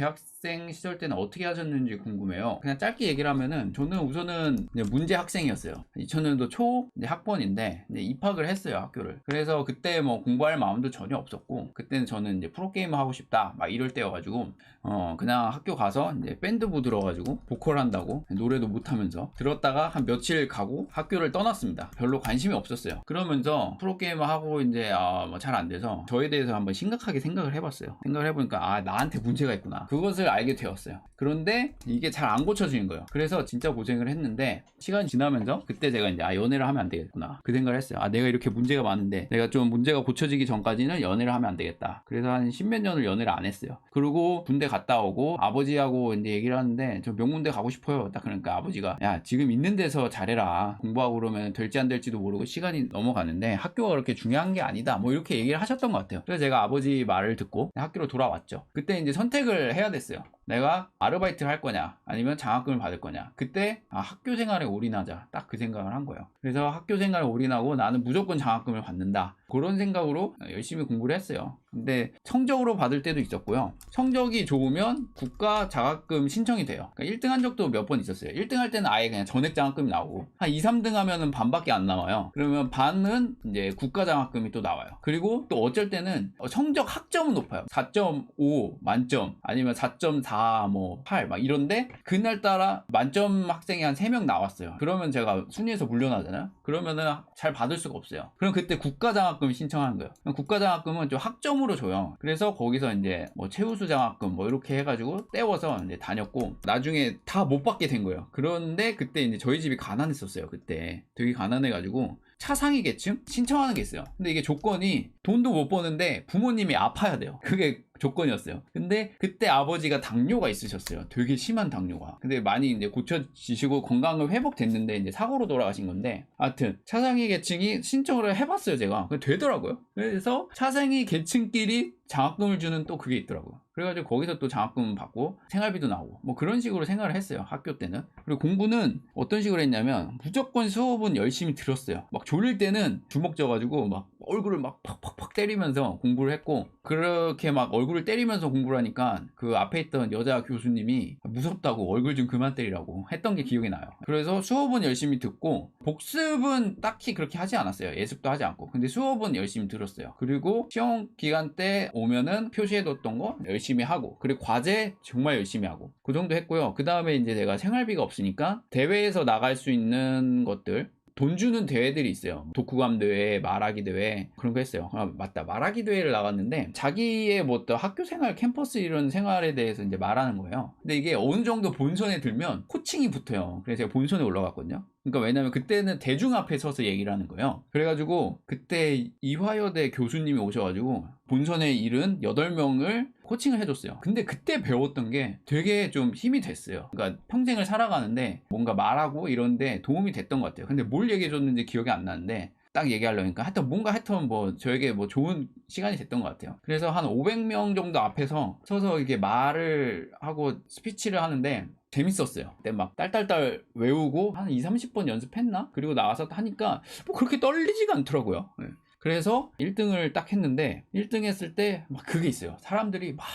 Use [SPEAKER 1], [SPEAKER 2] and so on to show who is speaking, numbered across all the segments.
[SPEAKER 1] 대 학생 시절 때는 어떻게 하셨는지 궁금해요. 그냥 짧게 얘기를 하면은 저는 우선은 문제 학생이었어요. 2000년도 초 학번인데 입학을 했어요 학교를. 그래서 그때 뭐 공부할 마음도 전혀 없었고 그때는 저는 이제 프로게이머 하고 싶다 막 이럴 때여가지고 어 그냥 학교 가서 이제 밴드부 들어가지고 보컬 한다고 노래도 못하면서 들었다가 한 며칠 가고 학교를 떠났습니다. 별로 관심이 없었어요. 그러면서 프로게이머 하고 이제 아, 뭐 잘 안 돼서 저에 대해서 한번 심각하게 생각을 해봤어요. 생각을 해보니까 아 나한테 문제가 있구나. 그것을 알게 되었어요. 그런데 이게 잘 안 고쳐지는 거예요. 그래서 진짜 고생을 했는데 시간이 지나면서 그때 제가 이제 아 연애를 하면 안 되겠구나. 그 생각을 했어요. 아 내가 이렇게 문제가 많은데 내가 좀 문제가 고쳐지기 전까지는 연애를 하면 안 되겠다. 그래서 한 십몇 년을 연애를 안 했어요. 그리고 군대 갔다 오고 아버지하고 이제 얘기를 하는데 저 명문대 가고 싶어요. 딱 그러니까 아버지가 야 지금 있는 데서 잘해라. 공부하고 그러면 될지 안 될지도 모르고 시간이 넘어가는데 학교가 그렇게 중요한 게 아니다. 뭐 이렇게 얘기를 하셨던 것 같아요. 그래서 제가 아버지 말을 듣고 학교로 돌아왔죠. 그때 이제 선택을 해야 됐어요. video. 내가 아르바이트를 할 거냐 아니면 장학금을 받을 거냐. 그때 아, 학교 생활에 올인하자. 딱 그 생각을 한 거예요. 그래서 학교 생활에 올인하고 나는 무조건 장학금을 받는다. 그런 생각으로 열심히 공부를 했어요. 근데 성적으로 받을 때도 있었고요. 성적이 좋으면 국가 장학금 신청이 돼요. 그러니까 1등 한 적도 몇 번 있었어요. 1등 할 때는 아예 그냥 전액 장학금이 나오고 한 2, 3등 하면은 반밖에 안 나와요. 그러면 반은 이제 국가 장학금이 또 나와요. 그리고 또 어쩔 때는 성적 학점은 높아요. 4.5 만점 아니면 4.4뭐 8 막 이런데 그날따라 만점 학생이 한 3명 나왔어요. 그러면 제가 순위에서 물려나잖아요. 그러면은 잘 받을 수가 없어요. 그럼 그때 국가 장학금 신청하는 거예요. 그럼 국가 장학금은 좀 학점으로 줘요. 그래서 거기서 이제 뭐 최우수 장학금 뭐 이렇게 해가지고 떼워서 이제 다녔고 나중에 다 못 받게 된 거예요. 그런데 그때 이제 저희 집이 가난했었어요 그때. 되게 가난해가지고 차상위 계층 신청하는 게 있어요. 근데 이게 조건이 돈도 못 버는데 부모님이 아파야 돼요. 그게 조건이었어요. 근데 그때 아버지가 당뇨가 있으셨어요. 되게 심한 당뇨가. 근데 많이 이제 고쳐지시고 건강을 회복됐는데 이제 사고로 돌아가신 건데, 하여튼 차상위 계층이 신청을 해봤어요, 제가. 되더라고요. 그래서 차상위 계층끼리 장학금을 주는 또 그게 있더라고요. 그래가지고 거기서 또 장학금 받고 생활비도 나오고 뭐 그런 식으로 생활을 했어요 학교 때는 그리고 공부는 어떤 식으로 했냐면 무조건 수업은 열심히 들었어요 막 졸릴 때는 주먹 져가지고 막 얼굴을 막 팍팍팍 때리면서 공부를 했고 그렇게 막 얼굴을 때리면서 공부를 하니까 그 앞에 있던 여자 교수님이 무섭다고 얼굴 좀 그만 때리라고 했던 게 기억이 나요. 그래서 수업은 열심히 듣고 복습은 딱히 그렇게 하지 않았어요. 예습도 하지 않고. 근데 수업은 열심히 들었어요. 그리고 시험 기간 때 오면은 표시해뒀던 거 열심히 하고 그리고 과제 정말 열심히 하고 그 정도 했고요. 그 다음에 이제 내가 생활비가 없으니까 대회에서 나갈 수 있는 것들 돈 주는 대회들이 있어요. 독후감 대회, 말하기 대회 그런 거 했어요. 아, 맞다. 말하기 대회를 나갔는데 자기의 뭐 어떤 학교 생활, 캠퍼스 이런 생활에 대해서 이제 말하는 거예요. 근데 이게 어느 정도 본선에 들면 코칭이 붙어요. 그래서 제가 본선에 올라갔거든요. 그러니까 왜냐면 그때는 대중 앞에 서서 얘기를 하는 거예요. 그래가지고 그때 이화여대 교수님이 오셔가지고 본선에 이른 8명을 코칭을 해줬어요. 근데 그때 배웠던 게 되게 좀 힘이 됐어요. 그러니까 평생을 살아가는데 뭔가 말하고 이런데 도움이 됐던 것 같아요. 근데 뭘 얘기해줬는지 기억이 안 나는데 딱 얘기하려니까 하여튼 뭔가 하여튼 뭐 저에게 뭐 좋은 시간이 됐던 것 같아요. 그래서 한 500명 정도 앞에서 서서 이렇게 말을 하고 스피치를 하는데 재밌었어요. 그때 막 딸딸딸 외우고 한 2, 30번 연습했나? 그리고 나와서 하니까 뭐 그렇게 떨리지가 않더라고요. 네. 그래서 1등을 딱 했는데 1등 했을 때 막 그게 있어요. 사람들이 막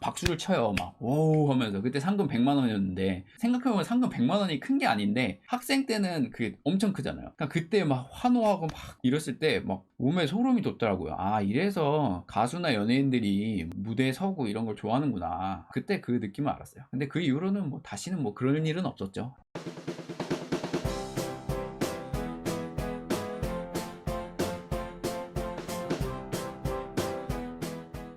[SPEAKER 1] 박수를 쳐요. 막 오우 하면서 그때 상금 100만 원이었는데 생각해보면 상금 100만 원이 큰 게 아닌데 학생 때는 그게 엄청 크잖아요. 그러니까 그때 막 환호하고 막 이랬을 때 막 몸에 소름이 돋더라고요. 아 이래서 가수나 연예인들이 무대에 서고 이런 걸 좋아하는구나. 그때 그 느낌을 알았어요. 근데 그 이후로는 뭐 다시는 뭐 그런 일은 없었죠.